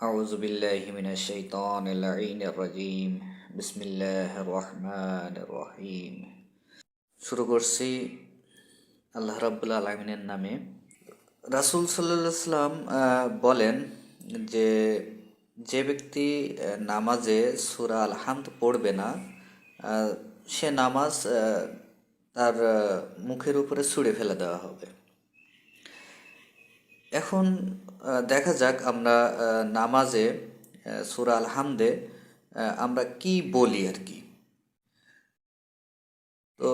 أعوذ بالله من الشيطان اللعين الرجيم بسم الله الرحمن الرحيم শুরু করছি আল্লাহ রাব্বুল আলমিনের নামে রাসুল সাল্লাহ সাল্লাম বলেন যে যে ব্যক্তি আহ, নামাজে সুরা আলহামদ পড়বে না আহ, সে নামাজ আহ, তার আহ, মুখের উপরে ছুঁড়ে ফেলে দেওয়া হবে এখন দেখা যাক আমরা নামাজে সূরা আলহামদে আমরা কি বলি আর কি। তো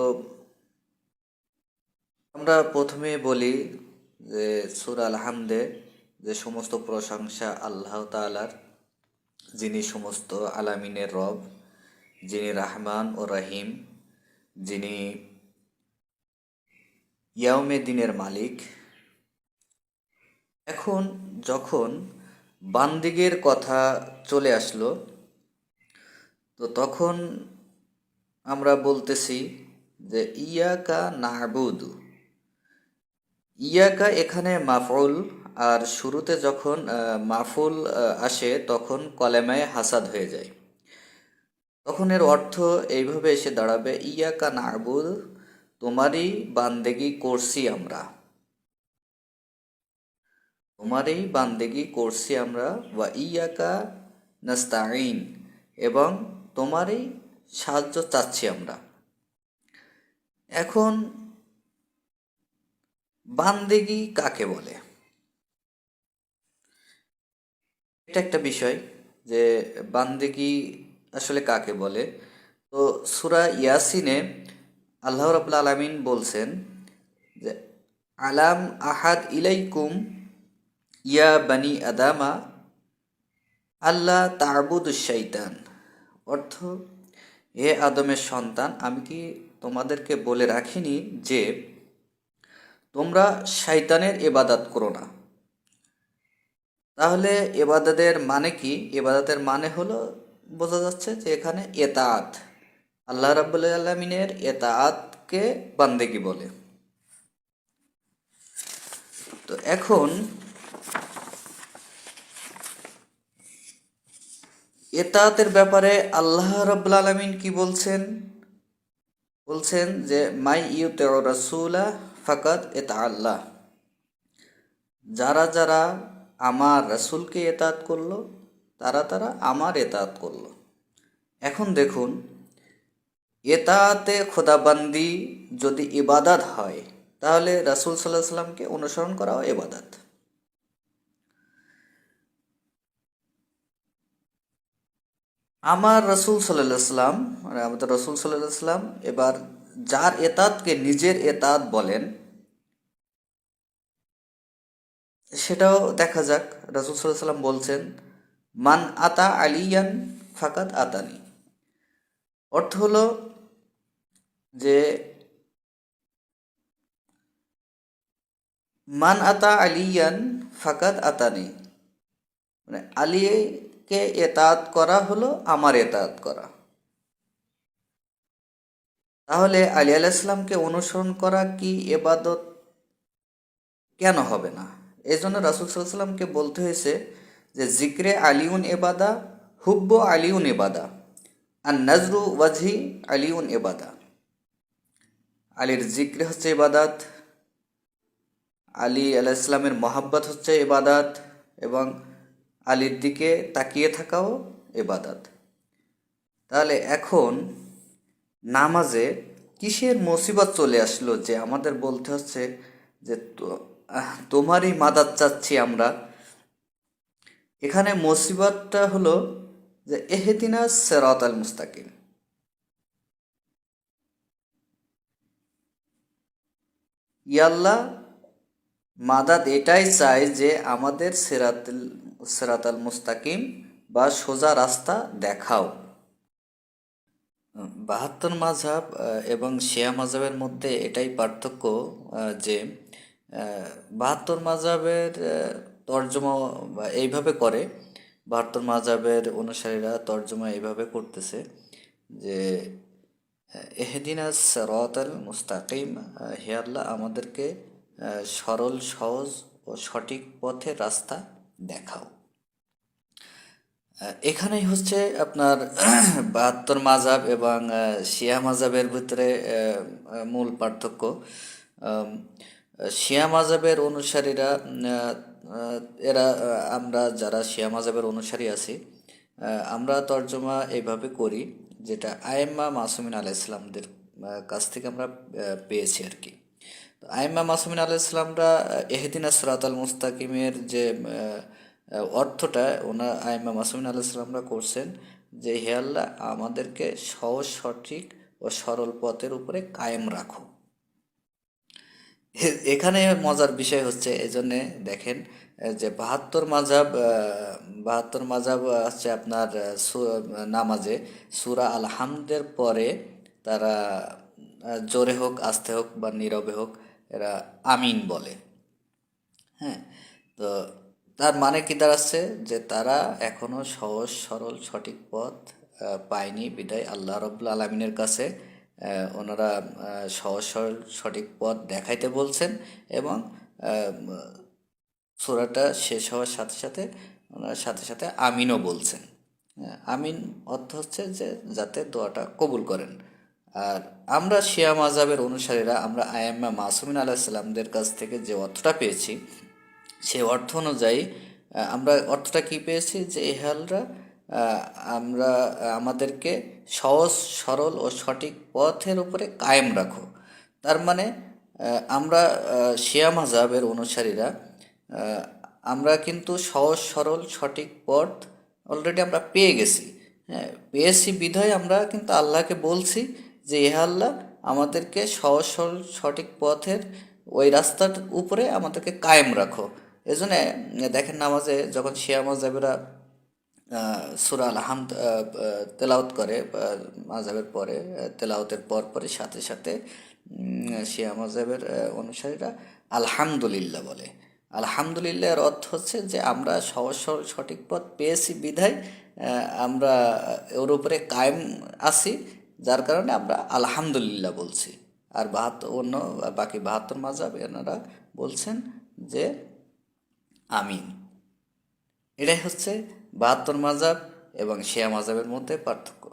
আমরা প্রথমে বলি যে সূরা আলহামদে যে সমস্ত প্রশংসা আল্লাহ তাআলার, যিনি সমস্ত আলামিনের রব, যিনি রাহমান ও রহিম, যিনি ইয়াউমে দিনের মালিক এখন যখন বান্দিগের কথা চলে আসলো, তো তখন আমরা বলতেছি যে, ইয়াকা নাবুদু। ইয়াকা এখানে মাফুল আর শুরুতে যখন মাফুল আসে, তখন কলেমায় হাসাদ হয়ে যায়। তখন এর অর্থ এইভাবে এসে দাঁড়াবে, ইয়াকা নাবুদ, তোমারই বান্দেগি করছি আমরা। তোমারই বান্দেগি করছি আমরা বা ইয়াকা নাস্তাইন এবং তোমারই সাহায্য চাচ্ছি আমরা। এখন বান্দেগি কাকে বলে? এটা একটা বিষয় যে বান্দেগি আসলে কাকে বলে? তো সুরা ইয়াসিনে আল্লাহ রাবুল আলমিন বলছেন যে, আলাম আহাদ ইলাইকুম ইয়া বানি আদামা আল্লাহ তাবুদ শৈতান অর্থ, হে আদমের সন্তান, আমি কি তোমাদেরকে বলে রাখিনি যে, তোমরা শয়তানের এবাদাত করো না? তাহলে এবাদাতের মানে কি? এবাদাতের মানে হলো, বোঝা যাচ্ছে যে এখানে এতাত আল্লাহ রাবুল আলমিনের এতাতকে বান্দেকি বলে। তো এখন এতাতের ব্যাপারে আল্লাহ রাব্বুল আলামিন কি বলছেন? বলছেন যে, মাই ইউতে রাসূলা ফাকাদ এতা আল্লাহ যারা যারা আমার রাসূলকে এতাত করল, তারা তারা আমার এতাত করল। এখন দেখুন, এতাতে খোদাবান্দি যদি ইবাদাত হয়, তাহলে রাসূল সাল্লাহ সাল্লামকে অনুসরণ করাও ইবাদাত। আমার রসুল সাল্লাম মানে আমাদের রসুল সাল্লাম এবার যার এতাতকে নিজের এতাত বলেন, সেটাও দেখা যাক। রসুল সাল্লাম বলছেন, মান আতা আলিয়ান ফাকাত আতানি। অর্থ হলো যে, মান আতা আলিয়ান ফাকাত আতানি। মানে আলীকে এতাত করা হলো, আমার এতাত করা। তাহলে আলী আলাইসলামকে অনুসরণ করা কি এবাদত? কেন হবে না? এই জন্য রাসুল সাল্লামকে বলতে হয়েছে যে, জিক্রে আলিউন এবাদা, হুব্ব আলিউন এবাদা আর নজরু ওয়াজি আলিউন এবাদা। আলীর জিক্রে হচ্ছে ইবাদাত আলী আলাইসলামের মহাব্বত হচ্ছে ইবাদাত এবং আলীর দিকে তাকিয়ে থাকাও এবাদাত। তাহলে এখন নামাজে কিসের মুসিবত চলে আসলো যে আমাদের বলতে হচ্ছে যে তোমারই মাদাত চাচ্ছি আমরা। এখানে মুসিবতটা হলো যে এহেদিনা সেরাত আল মুস্তাকিম। ইয়াল্লাহ মাদাদ এটাই চায় যে আমাদের সেরাতুল সেরাতাল মুস্তাকিম বা সোজা রাস্তা দেখাও। বাহাত্তর মাঝহাব এবং শিয়া মাঝহাবের মধ্যে এটাই পার্থক্য যে বাহাত্তর মাঝহাবের তর্জমা এইভাবে করে, বাহাত্তর মাঝহাবের অনুসারীরা তর্জমা এইভাবে করতেছে যে এহদিনা সরাতাল মুস্তাকিম হে আমাদেরকে সরল, সহজ ও সঠিক পথে রাস্তা দেখাও। এখানেই হচ্ছে আপনার বাহাত্তর মাজাব এবং শিয়া মাজাবের ভিতরে মূল পার্থক্য। শিয়া মাজাবের অনুসারীরা এরা আমরা যারা শিয়া মাজাবের অনুসারী আছি আমরা তর্জমা এইভাবে করি, যেটা আয়েম্মা মাসুমিন আলাহ ইসলামদের কাছ থেকে আমরা পেয়েছি আর কি। আইম্মা মাসুমিন আলাহ ইসলামরা এহদিন আসরাত আল মুস্তাকিমের যে অর্থটা ওনা আইম্মা মাসুমিন আলাহ ইসলামরা করছেন যে হে আল্লাহ আমাদেরকে সহজ সঠিক ও সরল পথের উপরে কায়েম রাখো। এখানে মজার বিষয় হচ্ছে এজন্যে দেখেন যে বাহাত্তর আহ, বাহাত্তর মাজাব হচ্ছে আপনার নামাজে। সুরা আলহামদের পরে তারা জোরে হোক আস্তে হোক বা নীরবে হোক এরা আমিন বলে। হ্যাঁ তো তার মানে কি দাঁড়াচ্ছে? যে তারা এখনও সহজ, সরল, সঠিক পথ পায়নি বিদায় আল্লাহ রব্বুল আলমিনের কাছে। ওনারা সহজ, সরল, সঠিক পথ দেখাইতে বলছেন এবং সোরাটা শেষ হওয়ার সাথে সাথে ওনার সাথে সাথে আমিনও বলছেন। আমিন অর্থ হচ্ছে যে যাতে দোয়াটা কবুল করেন। আর আমরা শিয়া মাজাবের অনুসারীরা, আমরা আয়াম্মা মাসুমিন আলাহিসাল্লামদের কাছ থেকে যে অর্থটা পেয়েছি সে অর্থ অনুযায়ী আমরা অর্থটা কি পেয়েছি? যে এহালরা আমরা আমাদেরকে সহজ, সরল ও সঠিক পথের উপরে কায়েম রাখো। তার মানে আমরা শিয়া মাজাবের অনুসারীরা আমরা কিন্তু সহজ, সরল, সঠিক পথ অলরেডি আমরা পেয়ে গেছি। হ্যাঁ পেয়েছি বিধায় আমরা কিন্তু আল্লাহকে বলছি যে ইহা আল্লাহ আমাদেরকে সহজ সরল সঠিক পথের ওই রাস্তার উপরে আমাদেরকে কায়েম রাখো। এজন্য দেখেন নামাজে যখন শিয়া মাজাবেরা সুরা আল হামদ আহ, আহ, তেলাওয়াত করে মাজাবের পরে আহ, তেলাওয়াতের পর পরে সাথে সাথে শিয়া মাজাবের অনুসারীরা আলহামদুলিল্লাহ বলে। আলহামদুলিল্লাহ এর অর্থ হচ্ছে যে আমরা সহজ সরল সঠিক পথ পেয়েছি বিধায় আমরা ওর উপরে কায়েম আছি যার কারণে আমরা আলহামদুলিল্লাহ বলছি। আর বাহাত্তর অন্য বাকি বাহাত্তর মাজাব এনারা বলছেন যে, আমিন। এটাই হচ্ছে বাহাত্তর মাজাব এবং শেয়া মাজাবের মধ্যে পার্থক্য।